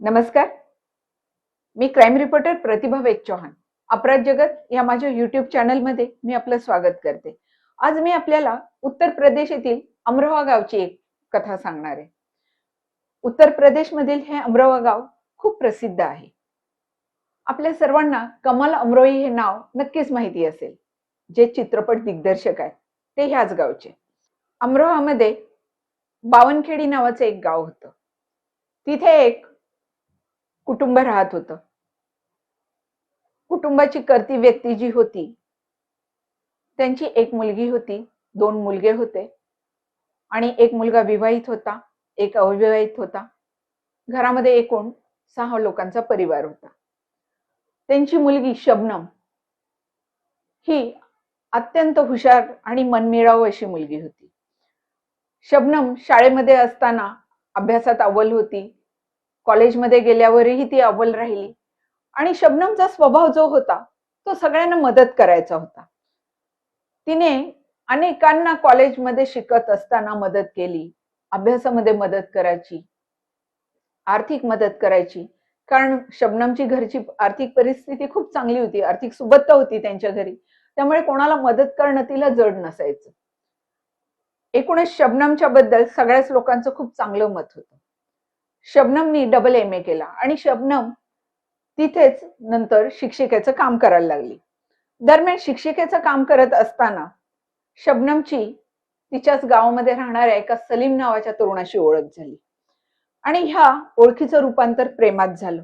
नमस्कार. मी crime reporter Pratibha Ved Chauhan अपराध जगत या माझ्या युट्यूब चॅनलमध्ये मी आपलं स्वागत करते. आज मी आपल्याला उत्तर प्रदेश येथील अमरोहा गावची एक कथा सांगणार आहे. उत्तर प्रदेशमधील हे अमरोहा गाव खूप प्रसिद्ध आहे. आपल्या सर्वांना कमल अमरोही हे नाव नक्कीच माहिती असेल. जे चित्रपट दिग्दर्शक आहेत ते ह्याच गावचे. अमरोहामध्ये बावनखेडी नावाचं एक गाव होतं. तिथे एक कुटुंब राहत होतं. कुटुंबाची करती व्यक्ती जी होती त्यांची एक मुलगी होती दोन मुलगे होते. आणि एक मुलगा विवाहित होता एक अविवाहित होता. घरामध्ये एकूण सहा लोकांचा परिवार होता. त्यांची मुलगी शबनम ही अत्यंत हुशार आणि मनमिळाऊ अशी मुलगी होती. शबनम शाळेमध्ये असताना अभ्यासात अव्वल होती. कॉलेजमध्ये गेल्यावरही ती अव्वल राहिली. आणि शबनमचा स्वभाव जो होता तो सगळ्यांना मदत करायचा होता. तिने अनेकांना कॉलेजमध्ये शिकत असताना मदत केली अभ्यासामध्ये मदत करायची आर्थिक मदत करायची. कारण शबनमची घरची आर्थिक परिस्थिती खूप चांगली होती आर्थिक सुबत्ता होती त्यांच्या घरी. त्यामुळे कोणाला मदत करणं तिला जड नसायचं. एकूणच शबनमच्या बद्दल सगळ्याच लोकांचं खूप चांगलं मत होतं. शबनमनी डबल एम ए केला. आणि शबनम तिथेच नंतर शिक्षिकेचं काम करायला लागली. दरम्यान शिक्षिकेचं काम करत असताना शबनमची तिच्याच गावामध्ये राहणाऱ्या एका सलीम नावाच्या तरुणाशी ओळख झाली. आणि ह्या ओळखीचं रूपांतर प्रेमात झालं.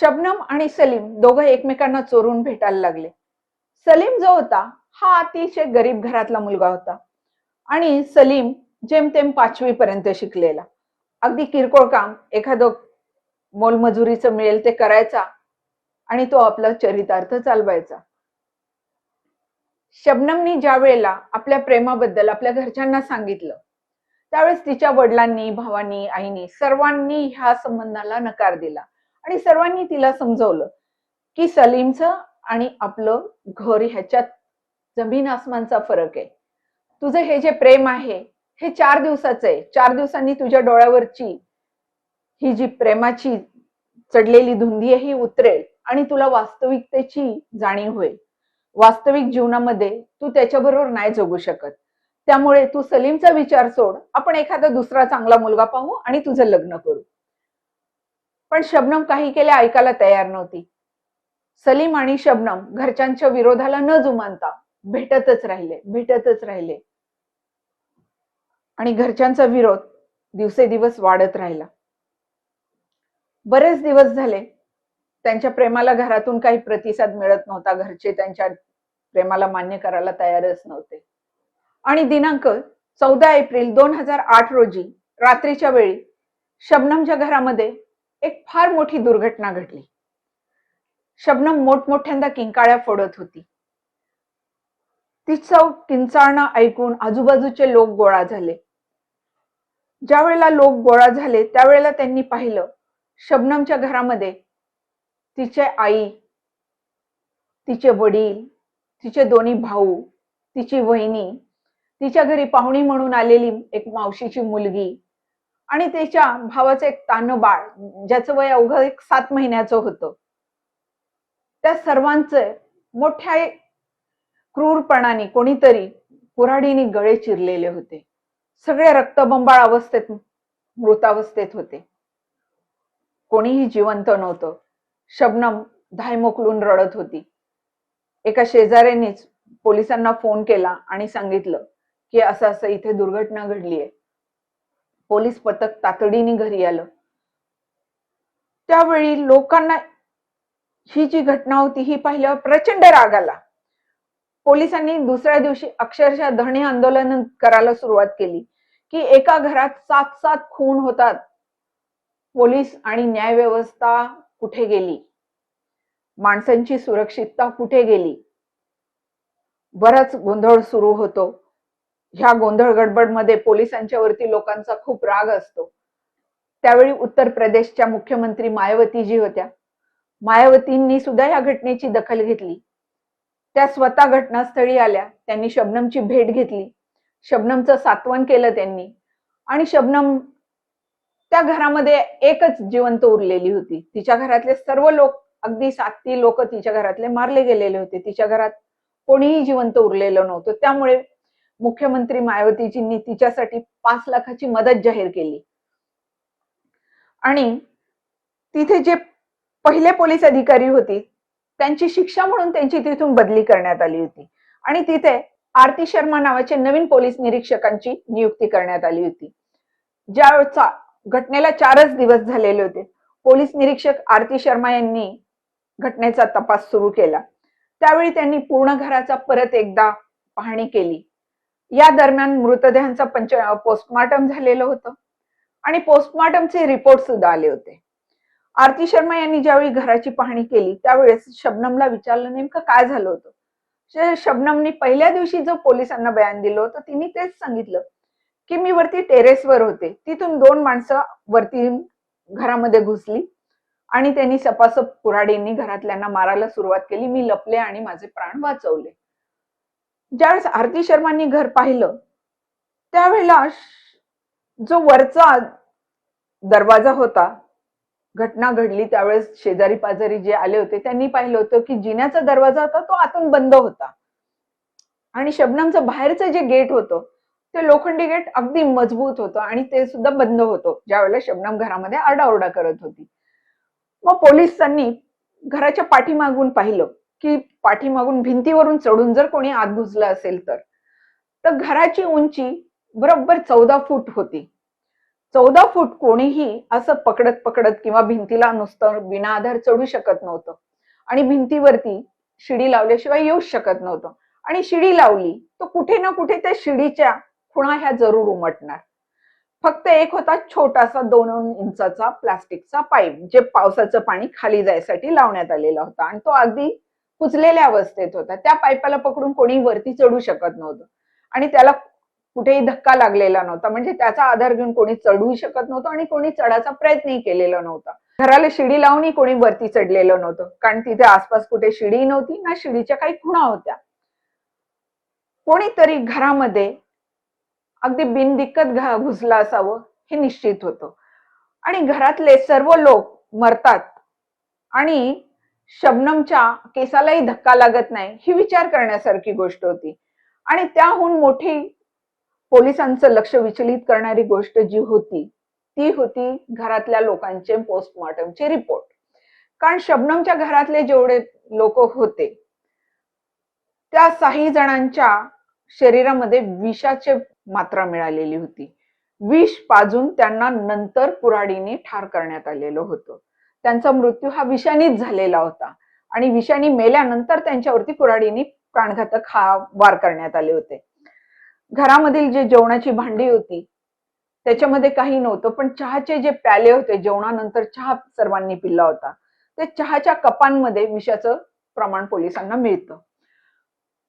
शबनम आणि सलीम दोघं एकमेकांना चोरून भेटायला लागले. सलीम जो होता हा अतिशय गरीब घरातला मुलगा होता. आणि सलीम जेमतेम पाचवी पर्यंत शिकलेला. अगदी किरकोळ काम एखादं मोलमजुरीचं मिळेल ते करायचा आणि तो आपला चरितार्थ चालवायचा. शबनमनी ज्या वेळेला आपल्या प्रेमाबद्दल आपल्या घरच्यांना सांगितलं त्यावेळेस तिच्या वडिलांनी भावांनी आईनी सर्वांनी ह्या संबंधाला नकार दिला आणि सर्वांनी तिला समजवलं की सलीमचं आणि आपलं घर ह्याच्यात जमीन आसमानचा फरक आहे. तुझं हे जे प्रेम आहे हे चार दिवसाचं आहे. चार दिवसांनी तुझ्या डोळ्यावरची ही जी प्रेमाची चढलेली धुंदी आहे ही उतरेल आणि तुला वास्तविकतेची जाणीव होईल. वास्तविक जीवनामध्ये तू त्याच्याबरोबर नाही जगू शकत. त्यामुळे तू सलीमचा विचार सोड. आपण एखादा दुसरा चांगला मुलगा पाहू आणि तुझं लग्न करू. पण शबनम काही केल्या ऐकायला तयार नव्हती. सलीम आणि शबनम घरच्यांच्या विरोधाला न जुमानता भेटतच राहिले भेटतच राहिले. आणि घरच्यांचा विरोध दिवसेदिवस वाढत राहिला. बरेच दिवस झाले त्यांच्या प्रेमाला घरातून काही प्रतिसाद मिळत नव्हता. घरचे त्यांच्या प्रेमाला मान्य करायला तयारच नव्हते. आणि दिनांक चौदा एप्रिल दोन हजार आठ रोजी रात्रीच्या वेळी शबनमच्या घरामध्ये एक फार मोठी दुर्घटना घडली. शबनम मोठमोठ्यांदा किंकाळ्या फोडत होती. तिचं किंचाळणं ऐकून आजूबाजूचे लोक गोळा झाले. ज्या वेळेला लोक गोळा झाले त्यावेळेला त्यांनी पाहिलं शबनमच्या घरामध्ये तिचे आई तिचे वडील तिचे दोन्ही भाऊ तिची वहिनी तिच्या घरी पाहुणी म्हणून आलेली एक मावशीची मुलगी आणि त्याच्या भावाचं एक तानं बाळ ज्याचं वय अवघं एक सात महिन्याचं होतं. त्या सर्वांचे मोठ्या क्रूरपणाने कोणीतरी कुऱ्हाडीने गळे चिरलेले होते. सगळे रक्तबंबाळ अवस्थेत मृतावस्थेत होते. कोणीही जिवंत नव्हतं. शबनम धाय मोकलून रडत होती. एका शेजाऱ्यांनीच पोलिसांना फोन केला आणि सांगितलं की असं असं इथे दुर्घटना घडली आहे पोलीस पथक तातडीने घरी आलं. त्यावेळी लोकांना ही जी घटना होती ही पाहिल्यावर प्रचंड राग आला. पोलिसांनी दुसऱ्या दिवशी अक्षरशः धणे आंदोलन करायला सुरुवात केली. की एका घरात सात सात खून होतात. पोलीस आणि न्याय व्यवस्था कुठे गेली? माणसांची सुरक्षितता कुठे गेली? बराच गोंधळ सुरू होतो. ह्या गोंधळ गडबडमध्ये पोलिसांच्या वरती लोकांचा खूप राग असतो. त्यावेळी उत्तर प्रदेशच्या मुख्यमंत्री मायावती जी होत्या. मायावतींनी सुद्धा या घटनेची दखल घेतली. त्या स्वतः घटनास्थळी आल्या. त्यांनी शबनमची भेट घेतली. शबनमचं सात्वन केलं त्यांनी. आणि शबनम त्या घरामध्ये एकच जिवंत उरलेली होती. तिच्या घरातले सर्व लोक अगदी साती लोक तिच्या घरातले मारले गेलेले होते. तिच्या घरात कोणीही जिवंत उरलेलं नव्हतं. त्यामुळे मुख्यमंत्री मायावतीजींनी तिच्यासाठी पाच लाखाची मदत जाहीर केली. आणि तिथे जे पहिले पोलीस अधिकारी होती त्यांची शिक्षा म्हणून त्यांची तिथून बदली करण्यात आली होती. आणि तिथे आरती शर्मा नावाचे नवीन पोलीस निरीक्षकांची नियुक्ती करण्यात आली होती. ज्या घटनेला चारच दिवस झालेले होते पोलीस निरीक्षक आरती शर्मा यांनी घटनेचा तपास सुरू केला. त्यावेळी त्यांनी पूर्ण घराचा परत एकदा पाहणी केली. या दरम्यान मृतदेहांचा पंच पोस्टमार्टम झालेलं होतं आणि पोस्टमार्टमचे रिपोर्ट सुद्धा आले होते. आरती शर्मा यांनी ज्यावेळी घराची पाहणी केली त्यावेळेस शबनमला विचारलं नेमकं काय झालं होतं? शबनमनी पहिल्या दिवशी जो पोलिसांना बयान दिलं होतं तिने तेच सांगितलं की मी वरती टेरेसवर होते. तिथून दोन माणसं वरती घरामध्ये घुसली आणि त्यांनी सपासप कुऱ्हाडींनी घरातल्यांना मारायला सुरुवात केली. मी लपले आणि माझे प्राण वाचवले. ज्यावेळेस आरती शर्मांनी घर पाहिलं त्यावेळेला जो वरचा दरवाजा होता घटना घडली त्यावेळेस शेजारी पाजारी जे आले होते त्यांनी पाहिलं होतं की जिन्याचा दरवाजा होता तो आतून बंद होता. आणि शबनमचं बाहेरचं जे गेट होतं ते लोखंडी गेट अगदी मजबूत होतं आणि ते सुद्धा बंद होतं ज्यावेळेला शबनम घरामध्ये आरडाओरडा करत होती. मग पोलिसांनी घराच्या पाठीमागून पाहिलं की पाठीमागून भिंतीवरून चढून जर कोणी आत घुसलं असेल तर तर घराची उंची बरोबर चौदा फूट होती. चौदा फूट कोणीही असं पकडत पकडत किंवा भिंतीला नुसतं बिना आधार चढू शकत नव्हतं. आणि भिंतीवरती शिडी लावल्याशिवाय येऊच शकत नव्हतं. आणि शिडी लावली तर कुठे ना कुठे त्या शिडीच्या खुणा ह्या जरूर उमटणार. फक्त एक होता छोटासा दोन इंचाचा प्लास्टिकचा पाईप जे पावसाचं पाणी खाली जायसाठी लावण्यात आलेला होता. आणि तो अगदी कुचलेल्या अवस्थेत होता. त्या पाईपाला पकडून कोणी वरती चढू शकत नव्हतं. आणि त्याला कुठेही धक्का लागलेला नव्हता. म्हणजे त्याचा आधार घेऊन कोणी चढू शकत नव्हतं आणि कोणी चढायचा प्रयत्नही केलेला नव्हता. घराला शिडी लावूनही कोणी वरती चढलेलं नव्हतं. कारण तिथे आसपास कुठे शिडी नव्हती ना शिडीच्या काही खुणा होत्या. कोणीतरी घरामध्ये अगदी बिनदिक्कत घुसला असावं हे निश्चित होतं. आणि घरातले सर्व लोक मरतात. आणि शबनमच्या केसालाही धक्का लागत नाही ही विचार करण्यासारखी गोष्ट होती. आणि त्याहून मोठी पोलिसांचं लक्ष विचलित करणारी गोष्ट जी होती ती होती घरातल्या लोकांचे पोस्टमॉर्टमचे रिपोर्ट. कारण शबनमच्या घरातले जेवढे लोक होते त्या काही जणांच्या शरीरामध्ये विषाचे मात्रा मिळालेली होती. विष पाजून त्यांना नंतर कुऱ्हाडीने ठार करण्यात आलेलं होतं. त्यांचा मृत्यू हा विषाणीच झालेला होता आणि विषाणी मेल्यानंतर त्यांच्यावरती कुऱ्हाडीने प्राणघातक हा वार करण्यात आले होते. घरामधील जे जेवणाची भांडी होती त्याच्यामध्ये काही नव्हतं पण चहाचे जे प्याले होते जेवणानंतर चहा सर्वांनी पिला होता. ते चहाच्या कपांमध्ये विषाचं प्रमाण पोलिसांना मिळतं.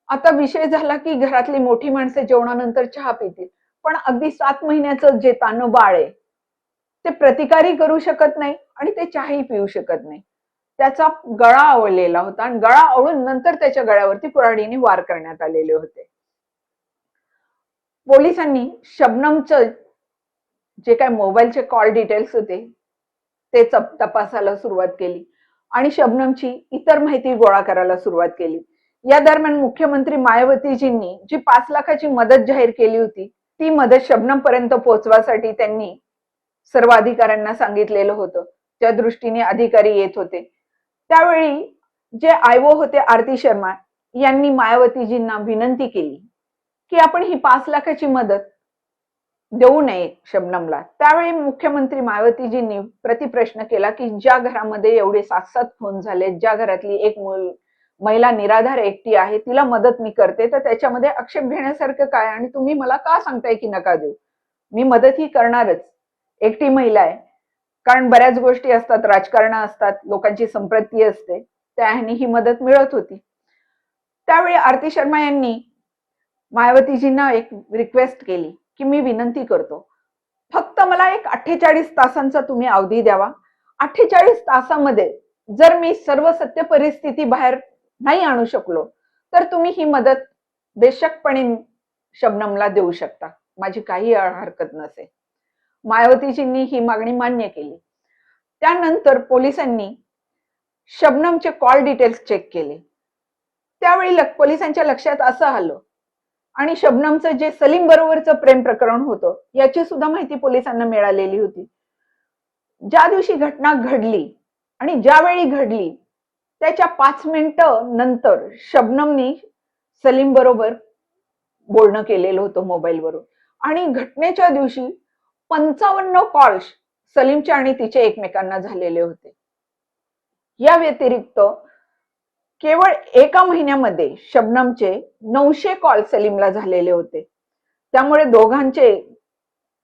आता विषय झाला की घरातली मोठी माणसे जेवणानंतर चहा पितील पण अगदी सात महिन्याचं जे तानं बाळ आहे ते प्रतिकारही करू शकत नाही आणि ते चहाही पिऊ शकत नाही. त्याचा गळा आवळलेला होता आणि गळा आवळून नंतर त्याच्या गळ्यावरती कुऱ्हाडीने वार करण्यात आलेले होते. पोलिसांनी शबनमचं जे काय मोबाईलचे कॉल डिटेल्स होते ते चप- तपासायला सुरुवात केली. आणि शबनमची इतर माहिती गोळा करायला सुरुवात केली. या दरम्यान मुख्यमंत्री मायावतीजींनी जी पाच लाखाची मदत जाहीर केली होती ती मदत शबनम पर्यंत पोहोचवासाठी त्यांनी सर्व अधिकाऱ्यांना सांगितलेलं होतं. त्या दृष्टीने अधिकारी येत होते. त्यावेळी जे आयओ होते आरती शर्मा यांनी मायावतीजींना विनंती केली. की आपण ही पाच लाखाची मदत देऊ नये शबनमला. त्यावेळी मुख्यमंत्री मायावतीजींनी प्रतिप्रश्न केला की ज्या घरामध्ये एवढे सात सात खून झाले ज्या घरातली एक मुल महिला निराधार एकटी आहे तिला मदत मी करते तर त्याच्यामध्ये आक्षेप घेण्यासारखं काय? आणि तुम्ही मला का सांगताय की नका देऊ? मी मदत ही करणारच. एकटी महिला आहे. कारण बऱ्याच गोष्टी असतात राजकारण असतात लोकांची संप्रती असते त्याने ही मदत मिळत होती. त्यावेळी आरती शर्मा यांनी मायावतीजींना एक रिक्वेस्ट केली की मी विनंती करतो फक्त मला एक अठ्ठेचाळीस तासांचा तुम्ही अवधी द्यावा. अठ्ठेचाळीस तासामध्ये जर मी सर्व सत्य परिस्थिती बाहेर नाही आणू शकलो तर तुम्ही ही मदत बेशकपणे शबनमला देऊ शकता. माझी काही हरकत नसे. मायावतीजींनी ही मागणी मान्य केली. त्यानंतर पोलिसांनी शबनमचे कॉल डिटेल्स चेक केले. त्यावेळी पोलिसांच्या लक्षात असं आलं आणि शबनमचं जे सलीम बरोबरचं प्रेम प्रकरण होतं याची सुद्धा माहिती पोलिसांना मिळालेली होती. ज्या दिवशी घटना घडली आणि ज्यावेळी घडली त्याच्या पाच मिनिटं नंतर शबनमनी सलीम बरोबर बोलणं केलेलं होतं मोबाईलवरून. आणि घटनेच्या दिवशी पंचावन्न कॉल्स सलीमचे आणि तिचे एकमेकांना झालेले होते. या व्यतिरिक्त केवळ एका महिन्यामध्ये शबनमचे नऊशे कॉल सलीमला झालेले होते. त्यामुळे दोघांचे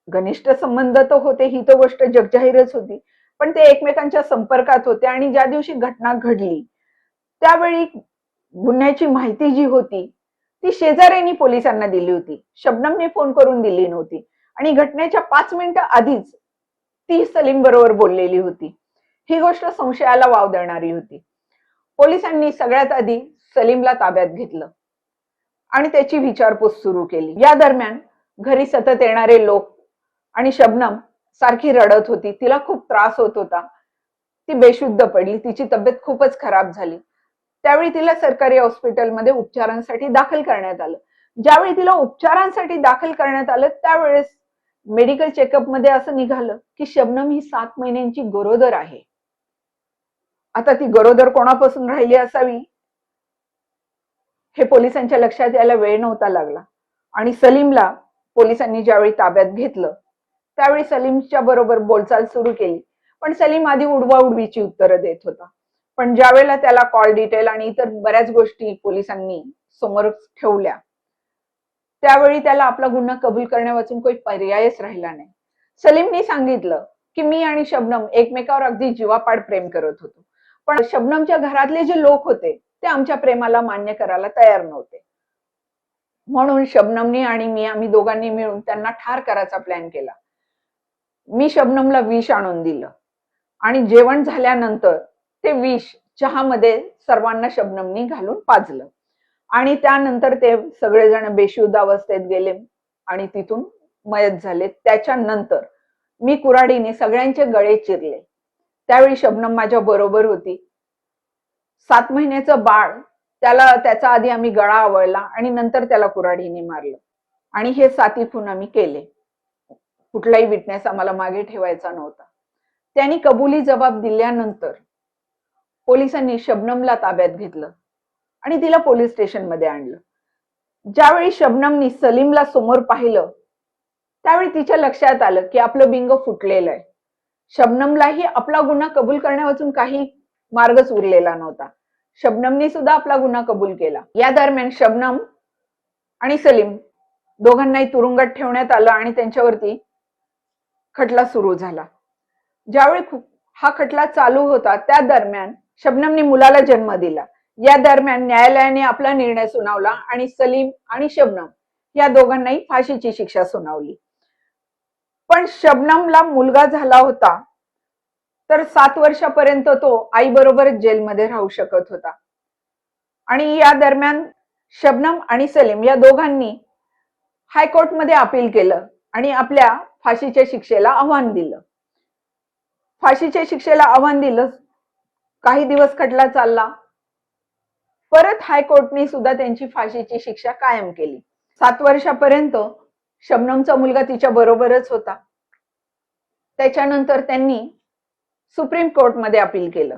घनिष्ठ संबंध तर होते ही तर गोष्ट जगजाहीरच होती. पण ते एकमेकांच्या संपर्कात होते आणि ज्या दिवशी घटना घडली त्यावेळी गुन्ह्याची माहिती जी होती ती शेजाऱ्यांनी पोलिसांना दिली होती. शबनमने फोन करून दिली नव्हती. आणि घटनेच्या पाच मिनिटं आधीच ती सलीम बरोबर बोललेली होती. ही गोष्ट संशयाला वाव देणारी होती. पोलिसांनी सगळ्यात आधी सलीमला ताब्यात घेतलं आणि त्याची विचारपूस सुरू केली. या दरम्यान घरी सतत येणारे लोक आणि शबनम सारखी रडत होती. तिला खूप त्रास होत होता. ती बेशुद्ध पडली. तिची तब्येत खूपच खराब झाली. त्यावेळी तिला सरकारी हॉस्पिटलमध्ये उपचारांसाठी दाखल करण्यात आलं. ज्यावेळी तिला उपचारांसाठी दाखल करण्यात आलं त्यावेळेस मेडिकल चेकअपमध्ये असं निघालं की शबनम ही सात महिन्यांची गरोदर आहे. आता ती गरोदर कोणापासून राहिली असावी? हे पोलिसांच्या लक्षात यायला वेळ नव्हता लागला. आणि सलीमला पोलिसांनी ज्यावेळी ताब्यात घेतलं त्यावेळी सलीमच्या बरोबर बोलचाल सुरू केली. पण सलीम आधी उडवा उडवीची उत्तरं देत होता. पण ज्यावेळेला त्याला कॉल डिटेल आणि इतर बऱ्याच गोष्टी पोलिसांनी समोर ठेवल्या त्यावेळी त्याला आपला गुन्हा कबूल करण्यावाचून काही पर्यायच राहिला नाही. सलीमनी सांगितलं की मी आणि शबनम एकमेकावर अगदी जीवापाड प्रेम करत होतो. पण शबनमच्या घरातले जे लोक होते ते आमच्या प्रेमाला मान्य करायला तयार नव्हते. म्हणून शबनमनी आणि मी आम्ही दोघांनी मिळून त्यांना ठार करायचा प्लॅन केला. मी शबनमला विष आणून दिलं. आणि जेवण झाल्यानंतर ते विष चहामध्ये सर्वांना शबनमनी घालून पाजलं. आणि त्यानंतर ते सगळेजण बेशुद्ध अवस्थेत गेले आणि तिथून मयत झाले. त्याच्यानंतर मी कुऱ्हाडीने सगळ्यांचे गळे चिरले. त्यावेळी शबनम माझ्या बरोबर होती. सात महिन्याचं बाळ त्याला त्याचा आधी आम्ही गळा आवळला आणि नंतर त्याला कुऱ्हाडीने मारलं. आणि हे साती खून आम्ही केले. कुठलाही विटनेस आम्हाला मागे ठेवायचा नव्हता. त्यांनी कबुली जबाब दिल्यानंतर पोलिसांनी शबनमला ताब्यात घेतलं आणि तिला पोलीस स्टेशनमध्ये आणलं. ज्यावेळी शबनमनी सलीमला समोर पाहिलं त्यावेळी तिच्या लक्षात आलं की आपलं बिंग फुटलेलं आहे. शबनमलाही आपला गुन्हा कबूल करण्यापासून काही मार्गच उरलेला नव्हता. शबनमनी सुद्धा आपला गुन्हा कबूल केला. या दरम्यान शबनम आणि सलीम दोघांनाही तुरुंगात ठेवण्यात आलं आणि त्यांच्यावरती खटला सुरू झाला. ज्यावेळी हा खटला चालू होता त्या दरम्यान शबनमने मुलाला जन्म दिला. या दरम्यान न्यायालयाने आपला निर्णय सुनावला आणि सलीम आणि शबनम या दोघांनाही फाशीची शिक्षा सुनावली. पण शबनमला मुलगा झाला होता तर सात वर्षापर्यंत तो आईबरोबर जेलमध्ये राहू शकत होता. आणि या दरम्यान शबनम आणि सलीम या दोघांनी हायकोर्टमध्ये अपील केलं आणि आपल्या फाशीच्या शिक्षेला आव्हान दिलं. फाशीच्या शिक्षेला आव्हान दिलं काही दिवस खटला चालला. परत हायकोर्टने सुद्धा त्यांची फाशीची शिक्षा कायम केली. सात वर्षापर्यंत शबनमचा मुलगा तिच्या बरोबरच होता. त्याच्यानंतर त्यांनी सुप्रीम कोर्टमध्ये अपील केलं.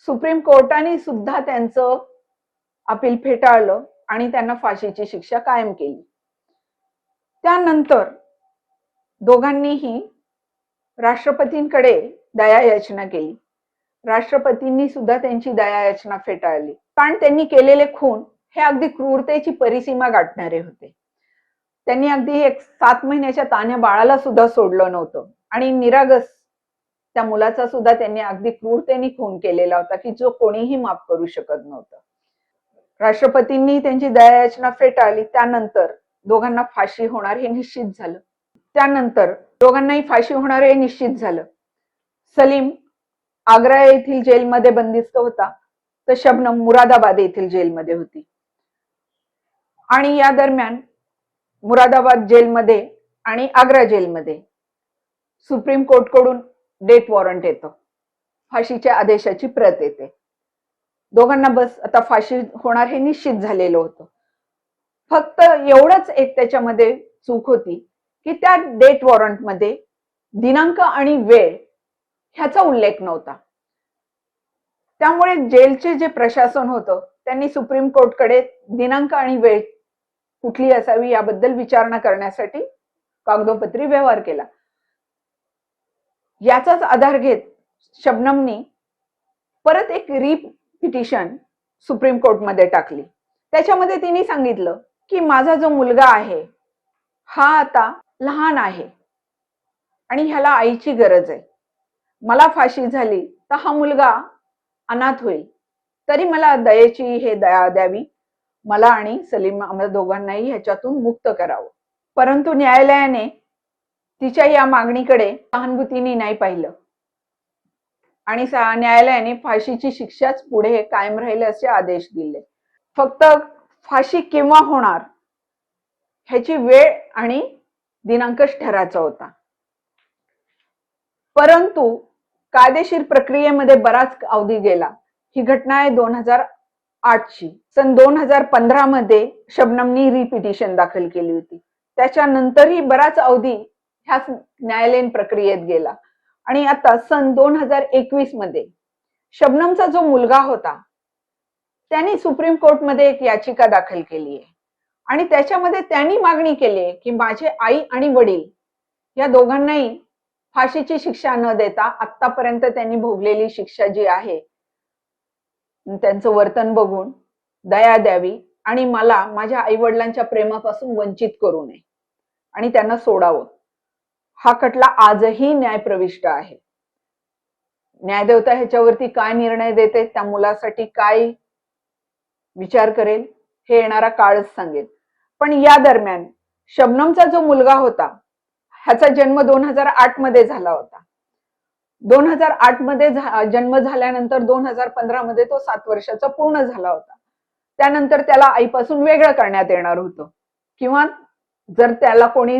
सुप्रीम कोर्टाने सुद्धा त्यांचं अपील फेटाळलं आणि त्यांना फाशीची शिक्षा कायम केली. त्यानंतर दोघांनीही राष्ट्रपतींकडे दया याचना केली. राष्ट्रपतींनी सुद्धा त्यांची दया याचना फेटाळली. कारण त्यांनी केलेले खून हे अगदी क्रूरतेची परिसीमा गाठणारे होते. त्यांनी अगदी एक सात महिन्याच्या तान्या बाळाला सुद्धा सोडलं नव्हतं. आणि निरागस त्या मुलाचा सुद्धा त्यांनी अगदी क्रूरतेने खून केलेला होता की जो कोणीही माफ करू शकत नव्हतं. राष्ट्रपतींनी त्यांची दयायाचना फेटाळली त्यानंतर दोघांना फाशी होणार हे निश्चित झालं. त्यानंतर दोघांनाही फाशी होणार हे निश्चित झालं. सलीम आग्रा येथील जेलमध्ये बंदिस्त होता तर शबनम मुरादाबाद येथील जेलमध्ये होती. आणि या दरम्यान मुरादाबाद जेलमध्ये आणि आग्रा जेलमध्ये सुप्रीम कोर्टकडून डेट वॉरंट येतं. फाशीच्या आदेशाची प्रत येते. दोघांना बस आता फाशी होणार हे निश्चित झालेलं होतं. फक्त एवढंच एक त्याच्यामध्ये चूक होती की त्या डेट वॉरंटमध्ये दिनांक आणि वेळ ह्याचा उल्लेख नव्हता. त्यामुळे जेलचे जे प्रशासन होतं त्यांनी सुप्रीम कोर्टकडे दिनांक आणि वेळ कुठली असावी याबद्दल विचारणा करण्यासाठी कागदोपत्री व्यवहार केला. याचाच आधार घेत शबनमनी परत एक रिपिटिशन सुप्रीम कोर्टमध्ये टाकली. त्याच्यामध्ये तिने सांगितलं की माझा जो मुलगा आहे हा आता लहान आहे आणि ह्याला आईची गरज आहे. मला फाशी झाली तर हा मुलगा अनाथ होईल. तरी मला दयेची हे दया द्यावी. मला आणि सलीम आम्हाला दोघांनाही ह्याच्यातून मुक्त करावं. परंतु न्यायालयाने तिच्या या मागणीकडे सहानुभूतीने नाही पाहिलं. आणि न्यायालयाने फाशीची शिक्षाच पुढे कायम राहील असे आदेश दिले. फक्त फाशी केव्हा होणार ह्याची वेळ आणि दिनांकच ठरायचा होता. परंतु कायदेशीर प्रक्रियेमध्ये बराच अवधी गेला. ही घटना आहे दोन हजार आठची. सन दोन हजार पंधरा मध्ये शबनमनी रिपिटिशन दाखल केली होती. त्याच्यानंतरही बराच अवधी ह्याच न्यायालयीन प्रक्रियेत गेला. आणि आता सन दोन हजार एकवीसमध्ये शबनमचा जो मुलगा होता त्यांनी सुप्रीम कोर्टमध्ये एक याचिका दाखल केली आहे. आणि त्याच्यामध्ये त्यांनी मागणी केली आहे की माझे आई आणि वडील या दोघांनाही फाशीची शिक्षा न देता आतापर्यंत त्यांनी भोगलेली शिक्षा जी आहे त्यांचं वर्तन बघून दया द्यावी आणि मला माझ्या आई वडिलांच्या प्रेमापासून वंचित करू नये आणि त्यांना सोडावं. हा खटला आजही न्यायप्रविष्ट आहे. न्यायदेवता ह्याच्यावरती काय निर्णय देते त्या मुलासाठी काय विचार करेल हे येणारा काळच सांगेल. पण या दरम्यान शबनमचा जो मुलगा होता ह्याचा जन्म दोन हजार आठमध्ये झाला होता. दोन हजार आठमध्ये जन्म झाल्यानंतर दोन हजार पंधरा मध्ये तो सात वर्षाचा पूर्ण झाला होता. त्यानंतर त्याला आईपासून वेगळं करण्यात येणार होतं. किंवा जर त्याला कोणी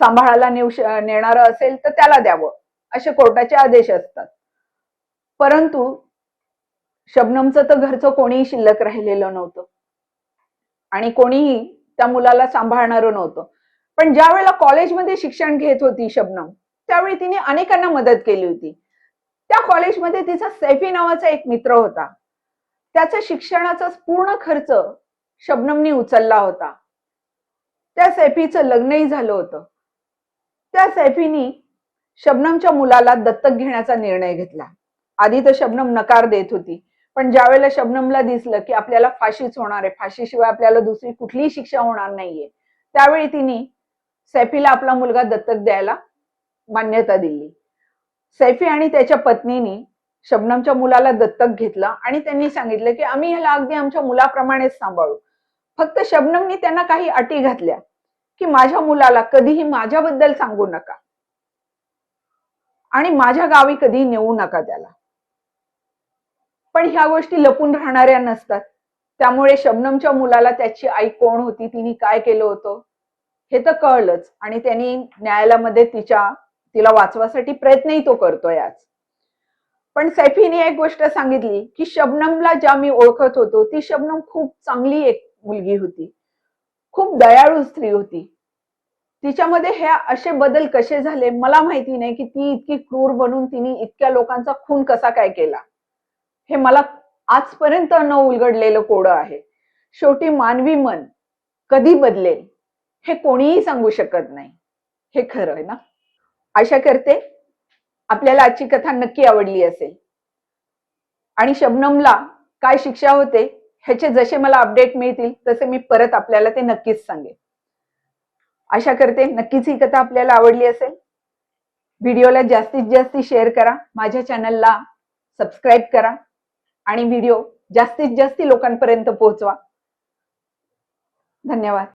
सांभाळायला नेऊ नेणार असेल तर त्याला द्यावं. असे कोर्टाचे आदेश असतात. परंतु शबनमचं तर घरचं कोणीही शिल्लक राहिलेलं नव्हतं. आणि कोणीही त्या मुलाला सांभाळणारं नव्हतं. पण ज्या वेळेला कॉलेजमध्ये शिक्षण घेत होती शबनम त्यावेळी तिने अनेकांना मदत केली होती. त्या कॉलेजमध्ये तिचा सैफी नावाचा एक मित्र होता. त्याचा शिक्षणाचा पूर्ण खर्च शबनमनी उचलला होता. त्या सैफीचं लग्नही झालं होतं. त्या सैफीनी शबनमच्या मुलाला दत्तक घेण्याचा निर्णय घेतला. आधी तर शबनम नकार देत होती पण ज्या वेळेला शबनमला दिसलं की आपल्याला फाशीच होणार आहे फाशीशिवाय आपल्याला दुसरी कुठलीही शिक्षा होणार नाहीये त्यावेळी तिने सैफीला आपला मुलगा दत्तक द्यायला मान्यता दिली. सैफी आणि त्याच्या पत्नीनी शबनमच्या मुलाला दत्तक घेतलं आणि त्यांनी सांगितलं की आम्ही ह्याला अगदी आमच्या मुलाप्रमाणेच सांभाळू. फक्त शबनमनी त्यांना काही अटी घातल्या की माझ्या मुलाला कधीही माझ्याबद्दल सांगू नका. आणि माझ्या गावी कधी नेऊ नका त्याला. पण ह्या गोष्टी लपून राहणाऱ्या नसतात. त्यामुळे शबनमच्या मुलाला त्याची आई कोण होती तिने काय केलं होतं हे तर कळलंच. आणि त्यांनी न्यायालयामध्ये तिच्या तिला वाचवासाठी प्रयत्नही तो करतोय आज. पण सैफीने एक गोष्ट सांगितली की शबनमला ज्या मी ओळखत होतो ती शबनम खूप चांगली एक मुलगी होती. खूप दयाळू स्त्री होती. तिच्यामध्ये हे असे बदल कसे झाले मला माहिती नाही की ती इतकी क्रूर बनून तिने इतक्या लोकांचा खून कसा काय केला. हे मला आजपर्यंत न उलगडलेलं कोडं आहे. शेवटी मानवी मन कधी बदलेल हे कोणीही सांगू शकत नाही. हे खरं आहे ना? आशा करते आपल्याला आजची कथा नक्की आवडली असेल. आणि शबनमला काय शिक्षा होते ह्याचे जसे मला अपडेट मिळतील तसे मी परत आपल्याला ते नक्कीच सांगेन. आशा करते नक्कीच ही कथा आपल्याला आवडली असेल. व्हिडिओला जास्तीत जास्त शेअर करा माझ्या चॅनलला सबस्क्राईब करा आणि व्हिडिओ जास्तीत जास्त लोकांपर्यंत पोहोचवा. धन्यवाद.